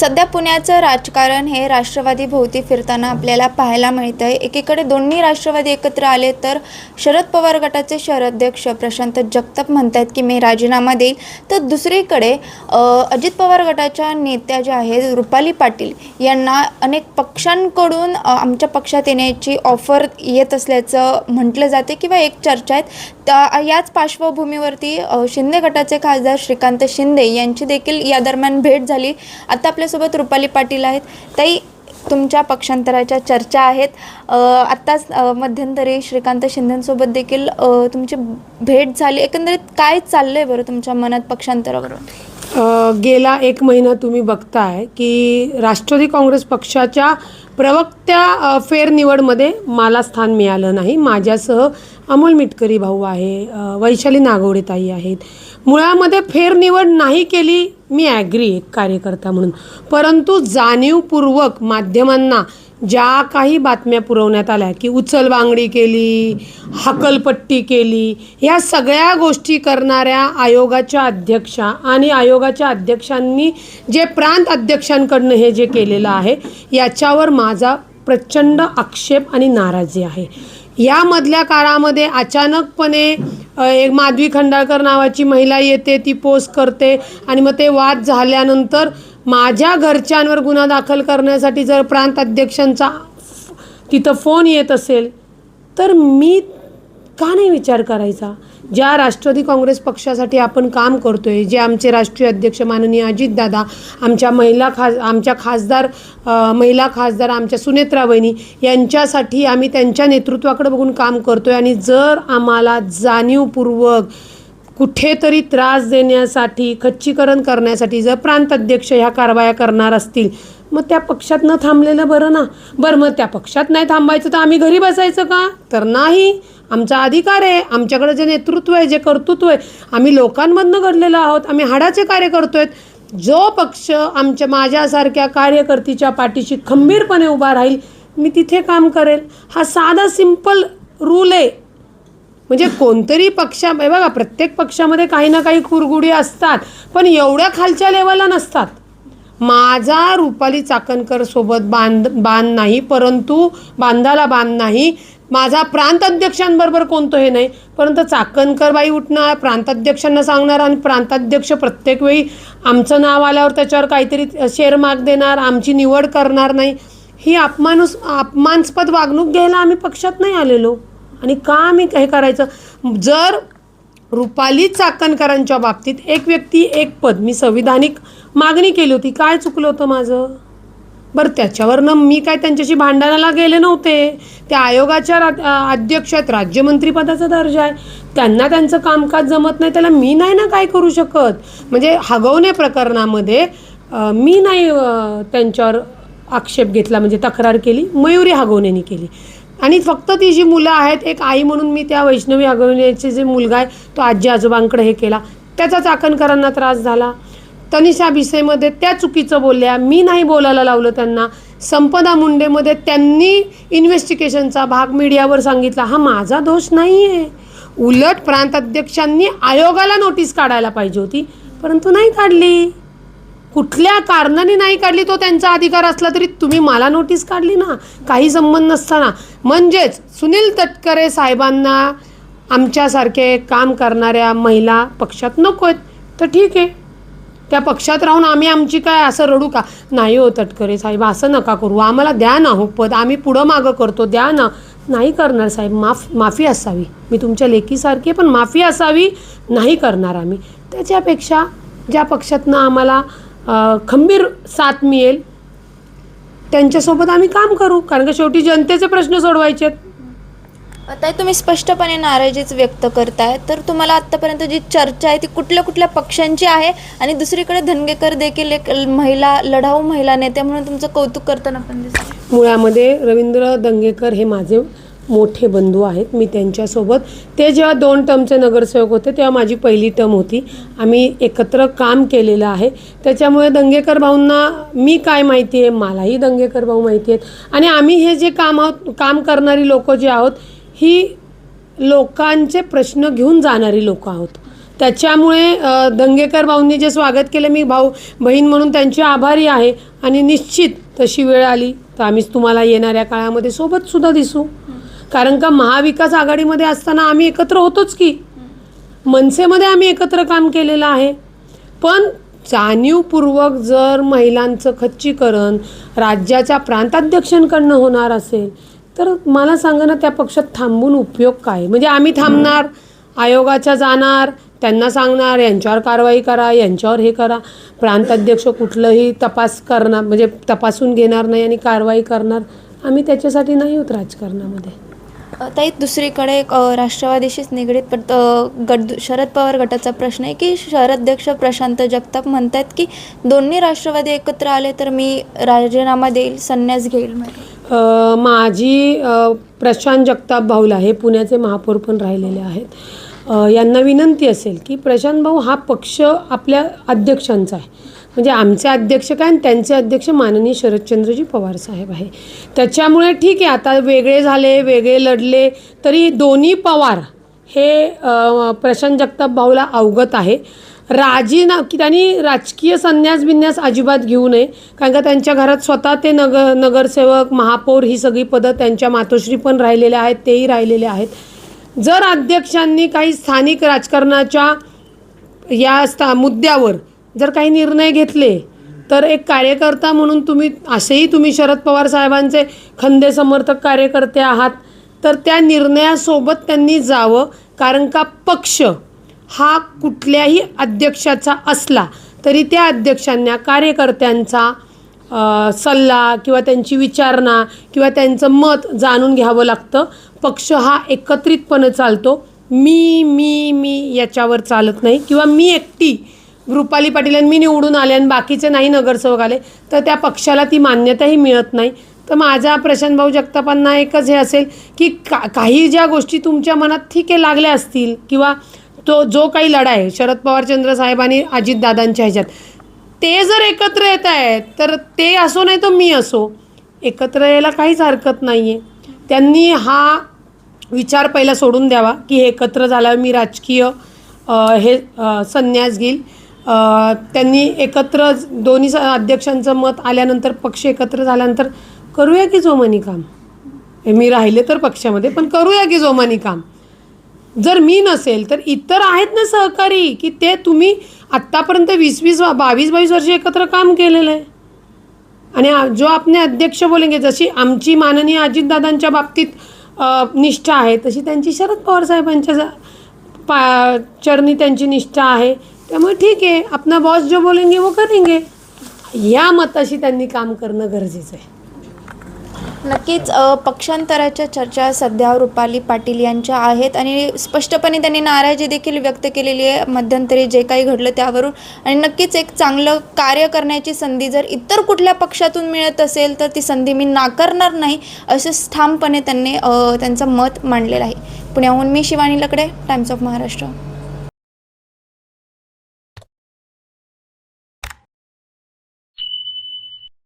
सध्या पुण्याचं राजकारण हे राष्ट्रवादी भोवती फिरताना आपल्याला पाहायला मिळतं आहे एकीकडे दोन्ही राष्ट्रवादी एकत्र आले तर शरद पवार गटाचे शहराध्यक्ष प्रशांत जगताप म्हणत आहेत की मी राजीनामा देईल. तर दुसरीकडे अजित पवार गटाच्या नेत्या ज्या आहेत रुपाली पाटील यांना अनेक पक्षांकडून आमच्या पक्षात येण्याची ऑफर येत असल्याचं म्हटलं जाते किंवा एक चर्चा आहेत. त्या याच पार्श्वभूमीवरती शिंदे गटाचे खासदार श्रीकांत शिंदे यांची देखील या दरम्यान भेट झाली. आता आपल्यासोबत रुपाली पाटील आहेत. ताई तुमच्या पक्षांतराच्या चर्चा आहेत. आत्ताच मध्यंतरी श्रीकांत शिंदेंसोबत देखील तुमची भेट झाली. एकंदरीत काय चाललं आहे बरं तुमच्या मनात पक्षांतरावरून? गेला एक महिना तुम्ही बघताय की राष्ट्रवादी काँग्रेस पक्षाच्या प्रवक्त्या फेरनिवडमध्ये मला स्थान मिळालं नाही. माझ्यासह अमोल मिटकरी भाऊ आहे वैशाली वैशाली नागवडेताई आहेत. मुळामध्ये फेरनिवड नाही केली मी ॲग्री एक कार्यकर्ता म्हणून. परंतु जाणीवपूर्वक माध्यमांना ज्या काही बातम्या पुरवण्यात आल्या की उचलबांगडी केली हकलपट्टी केली ह्या सगळ्या गोष्टी करणाऱ्या आयोगाच्या अध्यक्षा आणि आयोगाच्या अध्यक्षांनी जे प्रांत अध्यक्षांकडनं हे जे केलेलं आहे याच्यावर माझा प्रचंड आक्षेप आणि नाराजी आहे. यामधल्या काळामध्ये अचानकपणे एक माधवी खंडाळकर नावाची महिला येते ती पोस्ट करते आणि मग ते वाद झाल्यानंतर माझ्या घरच्यांवर गुन्हा दाखल करण्यासाठी जर प्रांत अध्यक्षांचा तिथं फोन येत असेल तर मी का नाही विचार करायचा? ज्या राष्ट्रवादी काँग्रेस पक्षासाठी आपण काम करतोय जे आमचे राष्ट्रीय अध्यक्ष माननीय अजितदादा आमच्या महिला खास आमच्या खासदार महिला खासदार आमच्या सुनेत्रा वहिनी यांच्यासाठी आम्ही त्यांच्या नेतृत्वाकडे बघून काम करतोय आणि जर आम्हाला जाणीवपूर्वक कुठेतरी त्रास देण्यासाठी खच्चीकरण करण्यासाठी जर प्रांताध्यक्ष ह्या कारवाया करणार असतील मग त्या पक्षात न थांबलेलं बरं ना? बरं मग त्या पक्षात नाही थांबायचं तर आम्ही घरी बसायचं का? तर नाही. आमचा अधिकार आहे. आमच्याकडे जे नेतृत्व आहे जे कर्तृत्व आहे आम्ही लोकांमधनं घडलेलो आहोत. आम्ही हाडाचे कार्य करतो आहेत जो पक्ष आमच्या माझ्यासारख्या कार्यकर्तीच्या पाठीशी खंबीरपणे उभा राहील मी तिथे काम करेल. हा साधा सिंपल रूल आहे. म्हणजे कोणतरी पक्षा बघा प्रत्येक पक्षामध्ये काही ना काही कुरगुडी असतात पण एवढ्या खालच्या लेवलला नसतात. माझा रुपाली चाकणकर सोबत बांध बांध नाही परंतु बांधाला बांध नाही. माझा प्रांताध्यक्षांबरोबर कोणतं हे नाही. परंतु चाकणकर बाई उठणार प्रांताध्यक्षांना सांगणार आणि प्रांताध्यक्ष प्रत्येक वेळी आमचं नाव आल्यावर त्याच्यावर काहीतरी शेअर माग देणार आमची निवड करणार नाही. ही अपमानुस अपमानस्पद वागणूक घ्यायला आम्ही पक्षात नाही आलेलो. आणि का मी हे करायचं? जर रुपाली चाकणकरांच्या बाबतीत एक व्यक्ती एक पद मी संविधानिक मागणी केली होती काय चुकलं होतं माझं? बरं त्याच्यावरनं मी काय त्यांच्याशी भांडणाला गेले नव्हते. त्या आयोगाच्या अध्यक्ष आहेत राज्यमंत्रीपदाचा दर्जा आहे. त्यांना त्यांचं कामकाज जमत नाही त्याला मी नाही ना काय करू शकत? म्हणजे हगवणे प्रकरणामध्ये मी नाही त्यांच्यावर आक्षेप घेतला म्हणजे तक्रार केली मयुरी हगवणेनी केली. आणि फक्त ती जी मुलं आहेत एक आई म्हणून मी त्या वैष्णवी हगवण्याचे जे मुलगा आहे तो आजी आजोबांकडे हे केला. त्याचा चाकणकरांना त्रास झाला. तनिषा भिसेमध्ये त्या चुकीचं बोलल्या. मी नाही बोलायला लावलं त्यांना. संपदा मुंडेमध्ये त्यांनी इन्व्हेस्टिगेशनचा भाग मीडियावर सांगितला. हा माझा दोष नाही आहे उलट प्रांताध्यक्षांनी आयोगाला नोटीस काढायला पाहिजे होती परंतु नाही काढली. कुठल्या कारणाने नाही काढली तो त्यांचा अधिकार असला तरी तुम्ही मला नोटीस काढली ना. काही संबंध नसताना. म्हणजेच सुनील तटकरे साहेबांना आमच्यासारखे काम करणाऱ्या महिला पक्षात नको आहेत. तर ठीक आहे. त्या पक्षात राहून आम्ही आमची काय असं रडू का? नाही हो तटकरे साहेब असं नका करू. आम्हाला द्या ना हो पद. आम्ही पुढं मागं करतो. द्या ना. नाही करणार साहेब. माफ माफी असावी. मी तुमच्या लेकीसारखी आहे, पण माफी असावी. नाही करणार आम्ही. त्याच्यापेक्षा ज्या पक्षातनं आम्हाला खंबीर साथ मिळेल. त्यांच्यासोबत आम्ही काम करू कारण का शेवटी जनतेचे प्रश्न सोडवायचे आहेत. आता तुम्ही स्पष्टपणे नाराजीच व्यक्त करताय. तर तुम्हाला आत्तापर्यंत जी चर्चा आहे ती कुठल्या कुठल्या पक्षांची आहे? आणि दुसरीकडे धनगेकर देखील एक महिला लढाऊ महिला नेते म्हणून तुमचं कौतुक करताना पण दिसतं मुळामध्ये रवींद्र दंगेकर हे माझे मोठे बंधू आहेत. मी त्यांच्यासोबत ते जेव्हा दोन टर्मचे नगरसेवक होते तेव्हा माझी पहिली टर्म होती. आम्ही एकत्र काम केलेलं आहे. त्याच्यामुळे दंगेकर भाऊंना मी काय माहिती आहे? मलाही दंगेकर भाऊ माहिती आहेत. आणि आम्ही हे जे काम आहोत काम करणारी लोकं जे आहोत ही लोकांचे प्रश्न घेऊन जाणारी लोक आहोत. त्याच्यामुळे दंगेकर भाऊंनी जे स्वागत केलं मी भाऊ बहीण म्हणून त्यांची आभारी आहे. आणि निश्चित तशी वेळ आली तर आम्हीच तुम्हाला येणाऱ्या काळामध्ये सोबतसुद्धा दिसू. कारण का महाविकास आघाडीमध्ये असताना आम्ही एकत्र होतोच की. मनसेमध्ये आम्ही एकत्र काम केलेलं आहे. पण जाणीवपूर्वक जर महिलांचं खच्चीकरण राज्याच्या प्रांताध्यक्षांकडनं होणार असेल तर मला सांगा ना त्या पक्षात थांबून उपयोग काय? म्हणजे आम्ही थांबणार आयोगाच्या जाणार त्यांना सांगणार यांच्यावर कारवाई करा यांच्यावर हे करा. प्रांताध्यक्ष कुठलंही तपास करणार म्हणजे तपासून घेणार नाही आणि कारवाई करणार. आम्ही त्याच्यासाठी नाही होत राजकारणामध्ये. ताई दुसरीकडे एक अ, राष्ट्रवादीशीच निगडीत पण अ, गट शरद पवार गटाचा प्रश्न आहे की शहराध्यक्ष प्रशांत जगताप म्हणतात की दोन्ही राष्ट्रवादी एकत्र आले तर मी राजीनामा देईल संन्यास घेईल अ, माझी अ, प्रशांत जगताप भाऊला हे पुण्याचे महापौर पण राहिलेले आहेत. अ, यांना विनंती असेल की प्रशांत भाऊ हा पक्ष आपल्या अध्यक्षांचा आहे. म्हणजे आमचे अध्यक्ष काय आणि त्यांचे अध्यक्ष माननीय शरदचंद्रजी पवार साहेब आहे. त्याच्यामुळे ठीक आहे आता वेगळे झाले वेगळे लढले तरी दोन्ही पवार हे प्रशांत जगताप भाऊला अवगत आहे. राजीना की त्यांनी राजकीय संन्यास बिन्यास अजिबात घेऊ नये कारण का त्यांच्या घरात स्वतः ते नगर नगरसेवक महापौर ही सगळी पदं त्यांच्या मातोश्री पण राहिलेल्या आहेत तेही राहिलेले आहेत. जर अध्यक्षांनी काही स्थानिक राजकारणाच्या या स्था मुद्द्यावर जर काही निर्णय घेतले तर एक कार्यकर्ता म्हणून तुम्ही असेही तुम्ही शरद पवार साहेबांचे खंदे समर्थक कार्यकर्ते आहात तर त्या निर्णयासोबत त्यांनी जावं कारण का पक्ष हा कुठल्याही अध्यक्षाचा असला तरी त्या अध्यक्षांना कार्यकर्त्यांचा सल्ला किंवा त्यांची विचारणा किंवा त्यांचं मत जाणून घ्यावं लागतं. पक्ष हा एकत्रितपणे चालतो. मी मी मी याच्यावर चालत नाही किंवा मी एकटी रुपाली पाटील आणि मी निवडून आले आणि बाकीचे नाही नगरसेवक आले तर त्या पक्षाला ती मान्यताही मिळत नाही. तर माझा प्रशांत भाऊ जगतापांना एकच हे असेल की का काही ज्या गोष्टी तुमच्या मनात ठीक आहे लागल्या असतील किंवा तो जो काही लढा आहे शरद पवारचंद्र साहेब आणि अजितदादांच्या ह्याच्यात ते जर एकत्र येत आहेत तर ते असो नाही तर मी असो एकत्र यायला काहीच हरकत नाही आहे त्यांनी हा विचार पहिला सोडून द्यावा की हे एकत्र झाल्यावर मी राजकीय हे संन्यास घेईल. त्यांनी एकत्र दोन्ही स- अध्यक्षांचं मत आल्यानंतर पक्ष एकत्र झाल्यानंतर करूया की जोमानी काम? मी राहिले तर पक्षामध्ये पण करूया की जोमानी काम? जर मी नसेल तर इतर आहेत ना सहकारी की ते तुम्ही आत्तापर्यंत वीस वीस बावीस बावीस वर्ष एकत्र काम केलेलं आहे? आणि जो आपले अध्यक्ष बोलेंगे जशी आमची माननीय अजितदादांच्या बाबतीत निष्ठा आहे तशी त्यांची शरद पवार साहेबांच्या पा चरणी त्यांची निष्ठा आहे. त्यामुळे ठीक आहे आपला बॉस जो बोलेंगे वो करेंगे. या मताशी त्यांनी काम करणं गरजेचं आहे. नक्कीच पक्षांतराच्या चर्चा सध्या रुपाली पाटील यांच्या आहेत आणि स्पष्टपणे त्यांनी नाराजी देखील व्यक्त केलेली आहे. मध्यंतरी जे काही घडलं त्यावरून आणि नक्कीच एक चांगलं कार्य करण्याची संधी जर इतर कुठल्या पक्षातून मिळत असेल तर ती संधी मी नाकारणार नाही असे ठामपणे त्यांनी त्यांचं मत मांडलेलं आहे. पुण्याहून मी शिवानी लकडे टाइम्स ऑफ महाराष्ट्र